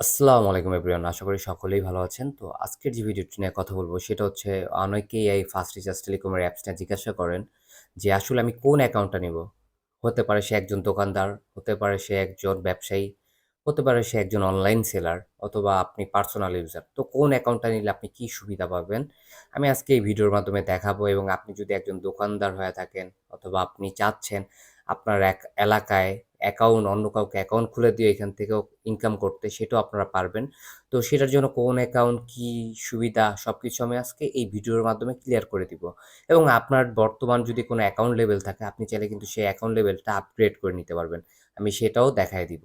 আসসালামু আলাইকুম এভরিওয়ান, আশা করি সকলেই ভালো আছেন। তো আজকের যে ভিডিওটি নিয়ে কথা বলব সেটা হচ্ছে অনেকেই এই ফার্স্ট রিচার্জ টেলিকমের অ্যাপসটা জিজ্ঞাসা করেন যে আসলে আমি কোন অ্যাকাউন্টটা নিব? হতে পারে সে একজন দোকানদার, হতে পারে সে একজন ব্যবসায়ী, হতে পারে সে একজন অনলাইন সেলার অথবা আপনি পার্সোনাল ইউজার তো কোন অ্যাকাউন্টটা নিলে আপনি কি সুবিধা পাবেন? আমি আজকে এই ভিডিওর মাধ্যমে দেখাবো এবং আপনি যদি একজন দোকানদার হয়ে থাকেন অথবা আপনি চাচ্ছেন আপনার এক এলাকায় অ্যাকাউন্ট অন্য কাউকে অ্যাকাউন্ট খুলে দিয়ে এখান থেকেও ইনকাম করতে, সেটাও আপনারা পারবেন। তো সেটার জন্য কোন অ্যাকাউন্ট কি সুবিধা সব কিছু আমি আজকে এই ভিডিওর মাধ্যমে ক্লিয়ার করে দিব। এবং আপনার বর্তমান যদি কোনো অ্যাকাউন্ট লেভেল থাকে, আপনি চাইলে কিন্তু সেই অ্যাকাউন্ট লেভেলটা আপগ্রেড করে নিতে পারবেন। আমি সেটাও দেখাই দিব।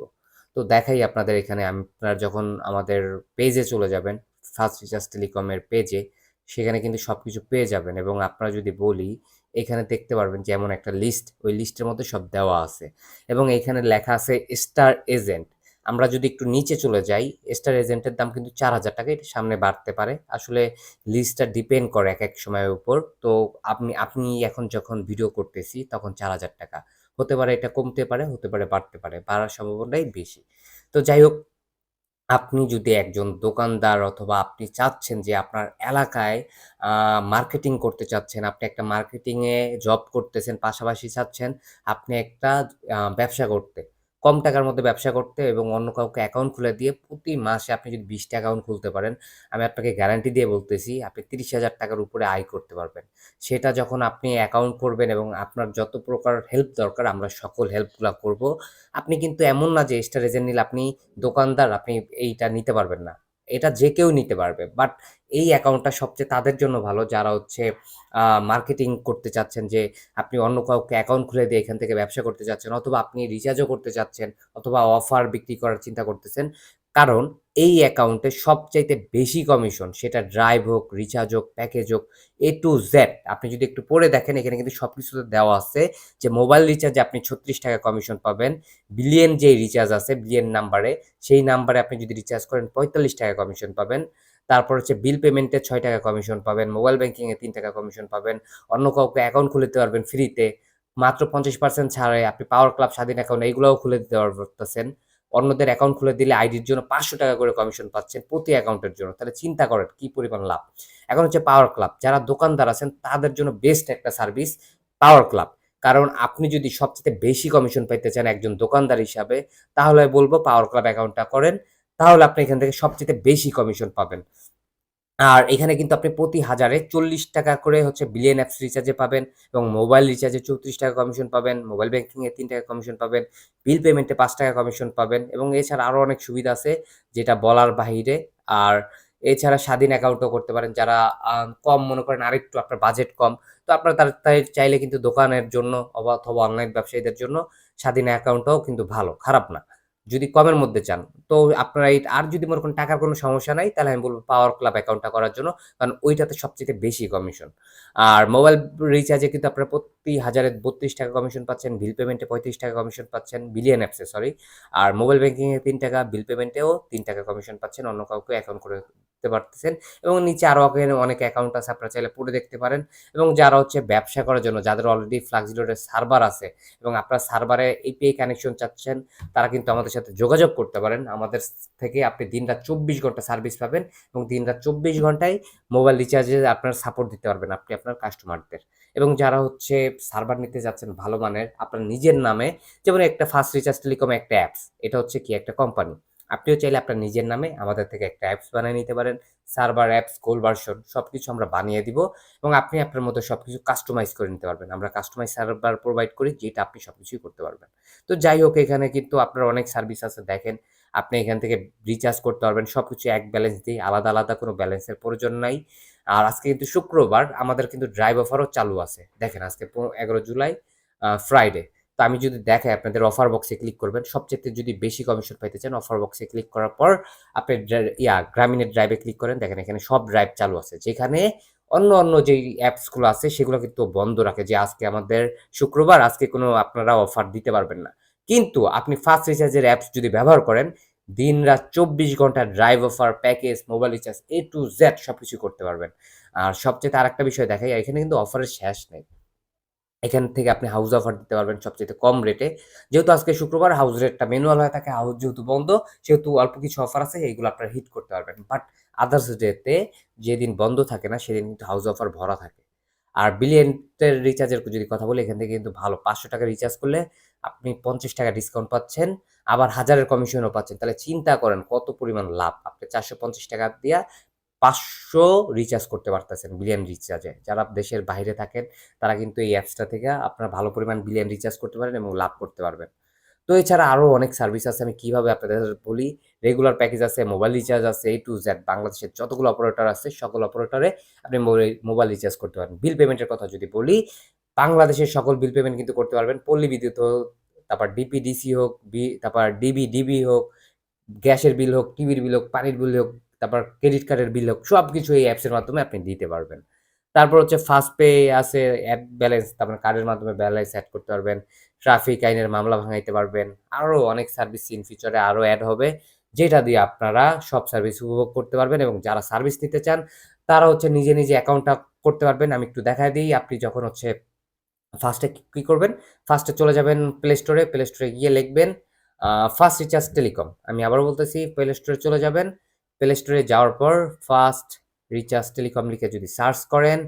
তো দেখাই আপনাদের এখানে, আপনারা যখন আমাদের পেজে চলে যাবেন ফার্স্ট রিচার্জ টেলিকমের পেজে সেখানে কিন্তু সব কিছু পেয়ে যাবেন। এবং আপনারা যদি বলি এখানে দেখতে পারবেন যেমন একটা লিস্ট ওই লিস্টের মধ্যে সব দেওয়া আছে। এবং এখানে লেখা আছে স্টার এজেন্ট আমরা যদি একটু নিচে চলে যাই স্টার এজেন্টের দাম কিন্তু চার হাজার টাকা, এটা সামনে বাড়তে পারে। আসলে লিস্টটা ডিপেন্ড করে এক এক সময়ের উপর। তো আপনি আপনি এখন যখন ভিডিও করতেছি, তখন চার হাজার টাকা। হতে পারে এটা কমতে পারে, হতে পারে বাড়তে পারে, বাড়ার সম্ভাবনাই বেশি। তো যাই হোক আপনি যদি একজন দোকানদার অথবা আপনি চাচ্ছেন যে আপনার এলাকায় মার্কেটিং করতে চাচ্ছেন, আপনি একটা মার্কেটিংয়ে জব করতেছেন, পাশাপাশি চাচ্ছেন, আপনি একটা ব্যবসা করতে। কম টাকার মধ্যে ব্যবসা করতে এবং অন্য কাউকে অ্যাকাউন্ট খুলে দিয়ে প্রতি মাসে আপনি যদি বিশটা অ্যাকাউন্ট খুলতে পারেন, আমি আপনাকে গ্যারান্টি দিয়ে বলতেছি, আপনি তিরিশ হাজার টাকার উপরে আয় করতে পারবেন। সেটা যখন আপনি অ্যাকাউন্ট করবেন এবং আপনার যত প্রকার হেল্প দরকার, আমরা সকল হেল্পগুলো করব। আপনি কিন্তু এমন না যে স্টার এজেন্ট নিলে আপনি দোকানদার, আপনি এইটা নিতে পারবেন না। এটা যে কেউ নিতে পারবে। বাট এই অ্যাকাউন্টটা সবচেয়ে তাদের জন্য ভালো, যারা হচ্ছে মার্কেটিং করতে চাচ্ছেন যে, আপনি অন্য কাউকে অ্যাকাউন্ট খুলে দিয়ে এখান থেকে ব্যবসা করতে চাচ্ছেন, অথবা আপনি রিচার্জও করতে চাচ্ছেন, অথবা অফার বিক্রি করার চিন্তা করতেছেন কারণ এই অ্যাকাউন্টে সবচাইতে বেশি কমিশন সেটা ড্রাইভ হোক, রিচার্জ হোক, প্যাকেজ হোক এ টু জেড আপনি যদি একটু পড়ে দেখেন, এখানে কিন্তু সব কিছুতে দেওয়া আছে যে মোবাইল রিচার্জে আপনি ছত্রিশ টাকা কমিশন পাবেন। বিলিয়ন যে রিচার্জ আছে, বিলিয়ন নাম্বারে, সেই নাম্বারে আপনি যদি রিচার্জ করেন, পঁয়তাল্লিশ টাকা কমিশন পাবেন। তারপর হচ্ছে বিল পেমেন্টে ছয় টাকা কমিশন পাবেন, মোবাইল ব্যাঙ্কিংয়ে তিন টাকা কমিশন পাবেন, অন্য কাউকে অ্যাকাউন্ট খুলে দিতে পারবেন ফ্রিতে। মাত্র পঞ্চাশ পার্সেন্ট ছাড়ে, আপনি পাওয়ার ক্লাব, স্বাধীন অ্যাকাউন্ট, এইগুলোও খুলে দিতে পারতেছেন। অন্যদের অ্যাকাউন্ট খুলে দিলে আইডির জন্য পাঁচশো টাকা করে কমিশন পাচ্ছেন প্রতি অ্যাকাউন্টের জন্য। তাহলে চিন্তা করেন কি পরিমাণ লাভ? এখন হচ্ছে পাওয়ার ক্লাব যারা দোকানদার আছেন, তাদের জন্য বেস্ট একটা সার্ভিস পাওয়ার ক্লাব কারণ আপনি যদি সবচেয়ে বেশি কমিশন পাইতে চান একজন দোকানদার হিসাবে, তাহলে বলব পাওয়ার ক্লাব অ্যাকাউন্টটা করেন, তাহলে আপনি এখান থেকে সবচেয়ে বেশি কমিশন পাবেন। আর এখানে কিন্তু আপনি প্রতি হাজারে চল্লিশ টাকা করে হচ্ছে বিলিয়ন অ্যাপস রিচার্জে পাবেন এবং মোবাইল রিচার্জে চৌত্রিশ টাকা কমিশন পাবেন মোবাইল ব্যাঙ্কিংয়ে তিন টাকা কমিশন পাবেন বিল পেমেন্টে পাঁচ টাকা কমিশন পাবেন এবং এছাড়া আরও অনেক সুবিধা আছে যেটা বলার বাহিরে। আর এছাড়া স্বাধীন অ্যাকাউন্টও করতে পারেন যারা কম মনে করেন আরেকটু আপনার বাজেট কম, তো আপনার তার চাইলে কিন্তু দোকানের জন্য অথবা অনলাইন ব্যবসায়ীদের জন্য স্বাধীন অ্যাকাউন্টটাও কিন্তু ভালো, খারাপ না। যদি কমের মধ্যে চান। তো আপনারা এই, আর যদি মনে করেন টাকার কোনো সমস্যা নাই, তাহলে আমি বলব পাওয়ার ক্লাব অ্যাকাউন্টটা করার জন্য, কারণ ওইটাতে সবচেয়ে বেশি কমিশন আর মোবাইল রিচার্জে কিন্তু আপনারা প্রতি হাজারে বত্রিশ টাকা কমিশন পাচ্ছেন বিল পেমেন্টে পঁয়ত্রিশ টাকা কমিশন পাচ্ছেন বিলিয়ন অ্যাপসে সরি আর মোবাইল ব্যাঙ্কিংয়ে তিন টাকা বিল পেমেন্টেও তিন টাকা কমিশন পাচ্ছেন, অন্য কাউকে অ্যাকাউন্ট করে দিতে পারতেছেন এবং নিচে আরও অনেক অ্যাকাউন্ট আছে, আপনারা চাইলে পড়ে দেখতে পারেন। এবং যারা হচ্ছে ব্যবসা করার জন্য, যাদের অলরেডি ফ্লাক্সিলোডের সার্ভার আছে এবং আপনার সার্ভারে এপিআই কানেকশন চাচ্ছেন, তারা কিন্তু আমাদের সাথে যোগাযোগ করতে পারেন। আমাদের থেকে আপনি দিনরাত চব্বিশ ঘণ্টা সার্ভিস পাবেন এবং দিনরাত চব্বিশ ঘন্টায় মোবাইল রিচার্জে আপনার সাপোর্ট দিতে পারবেন আপনি আপনার কাস্টমারদের এবং যারা হচ্ছে সার্ভার নিতে যাচ্ছেন ভালো মানের, আপনার নিজের নামে, যেমন একটা ফার্স্ট রিচার্জ টেলিকম একটা অ্যাপস এটা হচ্ছে কি? একটা কোম্পানি আপনিও চাইলে আপনার নিজের নামে আমাদের থেকে একটা অ্যাপস বানিয়ে নিতে পারেন। সার্ভার অ্যাপস গোল ভার্সন সব কিছু আমরা বানিয়ে দিব এবং আপনি আপনার মতো সব কিছু কাস্টমাইজ করে নিতে পারবেন। আমরা কাস্টমাইজ সার্ভার প্রোভাইড করি যেটা আপনি সব কিছুই করতে পারবেন। তো যাই হোক, এখানে কিন্তু আপনার অনেক সার্ভিস আছে, দেখেন। আপনি এখান থেকে রিচার্জ করতে পারবেন সব কিছু এক ব্যালেন্স দিয়ে আলাদা আলাদা কোনো ব্যালেন্সের প্রয়োজন নাই। আর আজকে কিন্তু শুক্রবার, আমাদের কিন্তু ড্রাইভ অফারও চালু আছে। দেখেন আজকে এগারো জুলাই ফ্রাইডে আমি যদি দেখাই আপনাদের অফার বক্সে ক্লিক করবেন সবচেয়ে যদি বেশি কমিশন পাইতে চান অফার বক্সে ক্লিক করার পর আপনি ইয়া, গ্রামীণের ড্রাইভে ক্লিক করেন। দেখেন এখানে সব ড্রাইভ চালু আছে। যেখানে অন্য অন্য যেই অ্যাপসগুলো আছে, সেগুলো কিন্তু বন্ধ রাখে যে আজকে আমাদের শুক্রবার, আজকে কোনো আপনারা অফার দিতে পারবেন না। কিন্তু আপনি ফার্স্ট রিচার্জের অ্যাপস যদি ব্যবহার করেন দিন রাত চব্বিশ ঘণ্টা drive offer package mobile recharge A to Z সব কিছু করতে পারবেন। আর সবচেয়ে আর একটা বিষয় দেখাই, এখানে কিন্তু অফারের শেষ নেই। এখান থেকে আপনি হাউস অফার দিতে পারবেন সবচেয়ে কম রেটে যেহেতু আজকে শুক্রবার হাউস রেটটা ম্যানুয়াল হয়ে থাকে হাউস যেহেতু বন্ধ, সেহেতু অল্প কিছু অফার আছে, এইগুলো আপনারা হিট করতে পারবেন। বাট আদার্স ডেতে যেদিন বন্ধ থাকে না, সেদিন কিন্তু হাউস অফার ভরা থাকে। আর বিলিয়নের রিচার্জের যদি কথা বলি, এখান থেকে কিন্তু ভালো, পাঁচশো টাকা রিচার্জ করলে আপনি পঞ্চাশ টাকা ডিসকাউন্ট পাচ্ছেন, আবার হাজারের কমিশনও পাচ্ছেন। তাহলে চিন্তা করেন কত পরিমাণ লাভ। আপনি চারশো পঞ্চাশ টাকা দিয়া পাঁচশো রিচার্জ করতে পারতেছেন বিলিয়ন রিচার্জে যারা দেশের বাইরে থাকেন, তারা কিন্তু এই অ্যাপসটা থেকে আপনার ভালো পরিমাণ বিলিয়ন রিচার্জ করতে পারেন এবং লাভ করতে পারবেন। তো এছাড়া আরও অনেক সার্ভিস আছে, আমি কীভাবে আপনাদের বলি রেগুলার প্যাকেজ আছে মোবাইল রিচার্জ আছে এ টু জেড বাংলাদেশের যতগুলো অপারেটর আছে, সকল অপারেটরে আপনি মোবাইল রিচার্জ করতে পারেন। বিল পেমেন্টের কথা যদি বলি, বাংলাদেশের সকল বিল পেমেন্ট কিন্তু করতে পারবেন, পল্লী বিদ্যুৎ হোক, তারপর ডিপিডিসি হোক বি তারপর ডিবি ডিবি হোক, গ্যাসের বিল হোক টিভির বিল হোক, পানির বিল হোক তারপর ক্রেডিট কার্ডের বিল হোক সব কিছু এই অ্যাপসের মাধ্যমে আপনি দিতে পারবেন। তারপর হচ্ছে ফার্স্ট পে আছে অ্যাড ব্যালেন্স তারপর কার্ডের মাধ্যমে ব্যালেন্স অ্যাড করতে পারবেন। ট্রাফিক আইনের মামলা ভাঙাইতে পারবেন। আরও অনেক সার্ভিস ইন ফিউচারে আরও অ্যাড হবে, যেটা দিয়ে আপনারা সব সার্ভিস উপভোগ করতে পারবেন এবং যারা সার্ভিস নিতে চান, তারা হচ্ছে নিজে নিজে অ্যাকাউন্টটা করতে পারবেন। আমি একটু দেখাই দিই, আপনি যখন হচ্ছে ফার্স্টে কী করবেন? ফার্স্টে চলে যাবেন প্লে স্টোরে প্লে স্টোরে গিয়ে লিখবেন ফার্স্ট রিচার্জ টেলিকম আমি আবারও বলতেছি প্লে স্টোরে চলে যাবেন প্লে স্টোরে যাওয়ার পর ফাস্ট রিচার্জ টেলিকম লিখে যদি সার্চ করেন,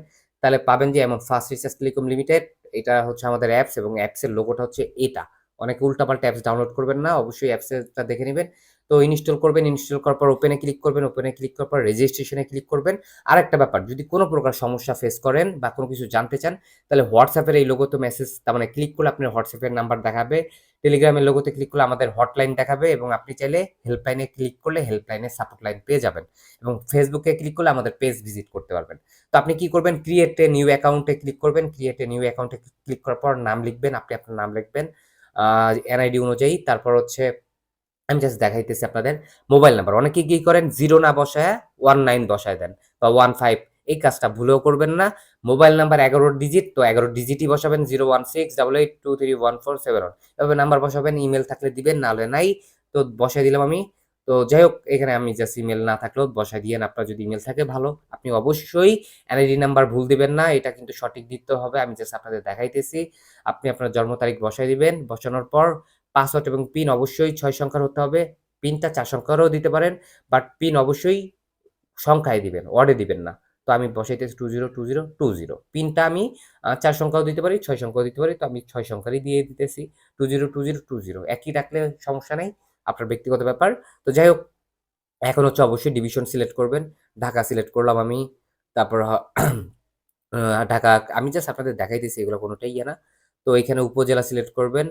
তাহলে পাবেন যে এমন ফাস্ট রিচার্জ টেলিকম লিমিটেড এটা হচ্ছে আমাদের অ্যাপস এবং অ্যাপসের লোগোটা হচ্ছে এটা। অনেকে উল্টাপাল্টা অ্যাপস ডাউনলোড করবেন না, অবশ্যই অ্যাপসটা দেখে নেবেন। তো ইনস্টল করবেন ইনস্টল করার পর ওপেনে ক্লিক করবেন ওপেনে ক্লিক করার পর রেজিস্ট্রেশনে ক্লিক করবেন। আর একটা ব্যাপার, যদি কোনো প্রকার সমস্যা ফেস করেন বা কোনো কিছু জানতে চান, তাহলে হোয়াটসঅ্যাপের এই লোগোতে মেসেজ তার মানে ক্লিক করলে আপনার হোয়াটসঅ্যাপের নাম্বার দেখাবে। টেলিগ্রামের লোগোতে ক্লিক করলে আমাদের হটলাইন দেখাবে এবং আপনি চাইলে হেল্পলাইনে ক্লিক করলে হেল্পলাইনে সাপোর্ট লাইন পেয়ে যাবেন এবং ফেসবুকে ক্লিক করলে আমাদের পেজ ভিজিট করতে পারবেন। তো আপনি কি করবেন? ক্রিয়েট এ নিউ অ্যাকাউন্টে ক্লিক করবেন। ক্রিয়েট এ নিউ অ্যাকাউন্টে ক্লিক করার পর নাম লিখবেন, আপনি আপনার নাম লিখবেন এনআইডি অনুযায়ী। তারপর হচ্ছে আমি জাস্ট দেখাইতেছি আপনাদের মোবাইল নাম্বার অনেকে কি করেন? জিরো না বসায় ওয়ান নাইন বসায় দেন। বা ওয়ান ফাইভ এই কাজটা ভুলেও করবেন না। মোবাইল নাম্বার এগারো ডিজিট তো এগারো ডিজিটই বসাবেন zero one six double eight two three one four seven one এভাবে নাম্বার বসাবেন ইমেল থাকলে দিবেন, নাহলে নাই। তো বসাই দিলাম আমি। তো যাই হোক, এখানে আমি জাস্ট ইমেল না থাকলেও বসাই দিয়েন আপনার যদি ইমেল থাকে ভালো। আপনি অবশ্যই এনআইডি নাম্বার ভুল দিবেন না, এটা কিন্তু সঠিক দিতে হবে। আমি জাস্ট আপনাদের দেখাইতেছি। আপনি আপনার জন্ম তারিখ বসাই দিবেন। বসানোর পর পাসওয়ার্ড এবং পিন অবশ্যই ছয় সংখ্যার হতে হবে। পিনটা চার সংখ্যারও দিতে পারেন বাট পিন অবশ্যই সংখ্যায় দিবেন, ওয়ার্ডে দিবেন না। তো আমি বসাইতেছি two zero two zero two zero পিনটা আমি চার সংখ্যাও দিতে পারি, ছয় সংখ্যাও দিতে পারি, তো আমি ছয় সংখ্যারই দিয়ে দিতেছি। Two zero two zero two zero একই রাখলে সমস্যা নেই, আপনার ব্যক্তিগত ব্যাপার। তো যাই হোক, এখন হচ্ছে অবশ্যই ডিভিশন সিলেক্ট করবেন। ঢাকা সিলেক্ট করলাম আমি, তারপর ঢাকা, আমি জাস্ট আপনাদের দেখাইতেছি, এগুলো কোনোটাই ইয়ে না। তো এখানে উপজেলা সিলেক্ট করবেন।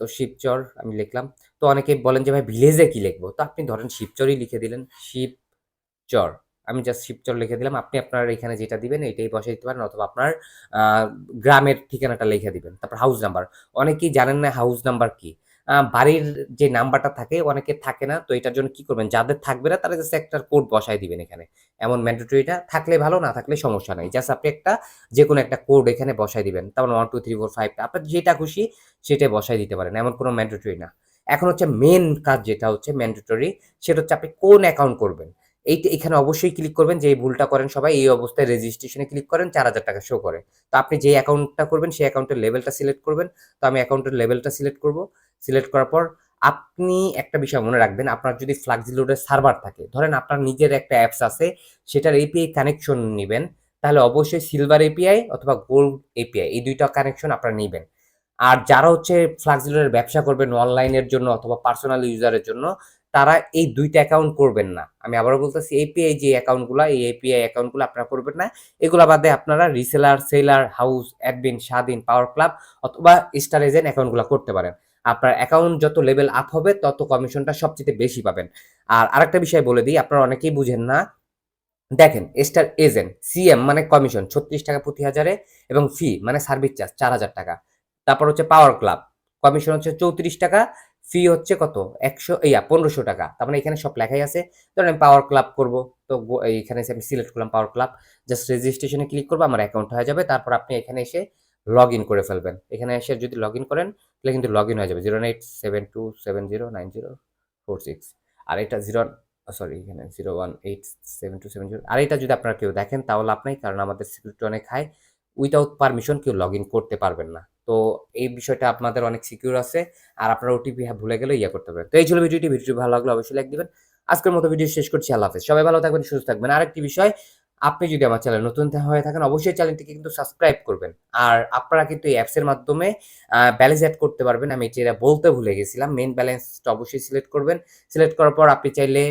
তো শিবচর আমি লিখলাম। তো অনেকে বলেন যে, ভাই, ভিলেজে কি লিখব? তো আপনি ধরেন শিবচরই লিখে দিলেন, শিবচর। আমি জাস্ট শিবচর লিখে দিলাম। আপনি আপনার এখানে যেটা দিবেন, এটাই বসে দিতে পারেন অথবা আপনার গ্রামের ঠিকানাটা লিখে দিবেন। তারপর হাউস নাম্বার অনেকেই জানেন না হাউস নাম্বার কি। বাড়ির যে নাম্বারটা থাকে, অনেকে থাকে না, তো এটার জন্য কি করবেন? যাদের থাকবে না, তারা জাস্ট একটা কোড বসাই দিবেন এখানে। এমন ম্যান্ডেটরিটা থাকলে ভালো, না থাকলে সমস্যা নাই। জাস্ট আপনি একটা যে কোনো একটা কোড এখানে বসাই দিবেন। তারপর ওয়ান টু থ্রি ফোর ফাইভটা আপনার যেটা খুশি সেটা বসাই দিতে পারেন। এমন কোনো ম্যান্ডেটরি না। এখন হচ্ছে মেন কাজ যেটা হচ্ছে ম্যান্ডেটরি সেটা হচ্ছে আপনি কোন অ্যাকাউন্ট করবেন? এইটা এখানে অবশ্যই ক্লিক করবেন যে এই ভুলটা করেন সবাই, এই অবস্থায় রেজিস্ট্রেশনে ক্লিক করেন, চার হাজার টাকা শো করে। তো আপনি যে অ্যাকাউন্টটা করবেন, সেই অ্যাকাউন্টের লেভেলটা সিলেক্ট করবেন। তো আমি অ্যাকাউন্টের লেভেলটা সিলেক্ট করব। সিলেক্ট করার পর আপনি একটা বিষয় মনে রাখবেন, আপনার যদি ফ্লাক্সিলোডের সার্ভার থাকে, ধরেন আপনার নিজের একটা অ্যাপস আছে, সেটার এপিআই কানেকশন নেবেন, তাহলে অবশ্যই সিলভার এপিআই অথবা গোল্ড এপিআই এই দুইটা কানেকশন আপনারা নেবেন। আর যারা হচ্ছে ফ্লাক্সিলোডের ব্যবসা করবেন অনলাইনের জন্য অথবা পার্সোনাল ইউজারের জন্য তারা এই দুইটা অ্যাকাউন্ট করবেন না। আমি আবারও বলতেছি এপিআই যে অ্যাকাউন্টগুলো এই এপিআই অ্যাকাউন্টগুলো আপনারা করবেন না। এগুলো বাদে আপনারা রিসেলার সেলার হাউস অ্যাডমিন স্বাধীন পাওয়ার ক্লাব অথবা স্টার এজেন্ট অ্যাকাউন্টগুলো করতে পারেন। আপনার অ্যাকাউন্ট যত লেভেল আপ হবে, তত কমিশনটা সবচেয়ে বেশি পাবেন। আর আরেকটা বিষয় বলে দিই, আপনারা অনেকেই বুঝেন না। দেখেন স্টার এজেন্ট সিএম মানে কমিশন ছত্রিশ টাকা প্রতি হাজারে এবং ফি মানে সার্ভিস চার্জ চার হাজার টাকা। তারপর হচ্ছে পাওয়ার ক্লাব কমিশন হচ্ছে চৌত্রিশ টাকা। ফি হচ্ছে কত? একশো ইয়া পনেরোশো টাকা। তার মানে এখানে সব লেখাই আছে। ধরেন আমি পাওয়ার ক্লাব করব। তো এখানে এসে আমি সিলেক্ট করলাম পাওয়ার ক্লাব জাস্ট রেজিস্ট্রেশনে ক্লিক করব, আমার অ্যাকাউন্ট হয়ে যাবে। তারপর আপনি এখানে এসে লগ ইন করে ফেলবেন। এখানে এসে যদি লগ ইন করেন, তাহলে কিন্তু লগ ইন হয়ে যাবে। Zero eight seven two seven zero nine zero four six আর এটা জিরো সরি এখানে zero one eight seven two seven zero আর এটা যদি আপনারা কেউ দেখেন, তাহলে আপনাই কারণ আমাদের সিকিউরিটি অনেক হাই উইথাউট পারমিশন কেউ লগ ইন করতে পারবেন না। তো এই বিষয়টা আপনাদের অনেক সিকিউর আছে। আর আপনারা ওটিপি ভুলে গেলে ইয়ে করতে পারেন। তো এই ছিল ভিডিওটি। ভিডিওটি ভালো লাগলে অবশ্যই লাইক দিবেন। আজকের মতো ভিডিও শেষ করছি। আল্লাহ হাফেজ। সবাই ভালো থাকবেন, সুস্থ থাকবেন। আরেকটি বিষয়, আপনি যদি আমার চ্যানেল নতুন হয়ে থাকেন, অবশ্যই চ্যানেলটিকে কিন্তু সাবস্ক্রাইব করবেন। আর আপনারা কিন্তু এই অ্যাপসের মাধ্যমে ব্যালেন্স অ্যাড করতে পারবেন। আমি এটা বলতে ভুলে গেছিলাম। মেন ব্যালেন্সটা অবশ্যই সিলেক্ট করবেন। সিলেক্ট করার পর আপনি চাইলে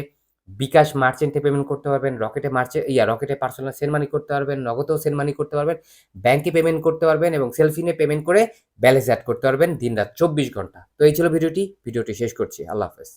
বিকাশ মার্চেন্টে পেমেন্ট করতে পারবেন, রকেটে মার্চে ইয়া, রকেটে পার্সোনাল সেন্ড মানি করতে পারবেন, নগদেও সেন্ড মানি করতে পারবেন ব্যাংকে পেমেন্ট করতে পারবেন এবং সেলফিনে পেমেন্ট করে ব্যালেন্স অ্যাড করতে পারবেন দিন রাত চব্বিশ ঘণ্টা। তো এই ছিল ভিডিওটি ভিডিওটি শেষ করছি, আল্লাহ হাফেজ।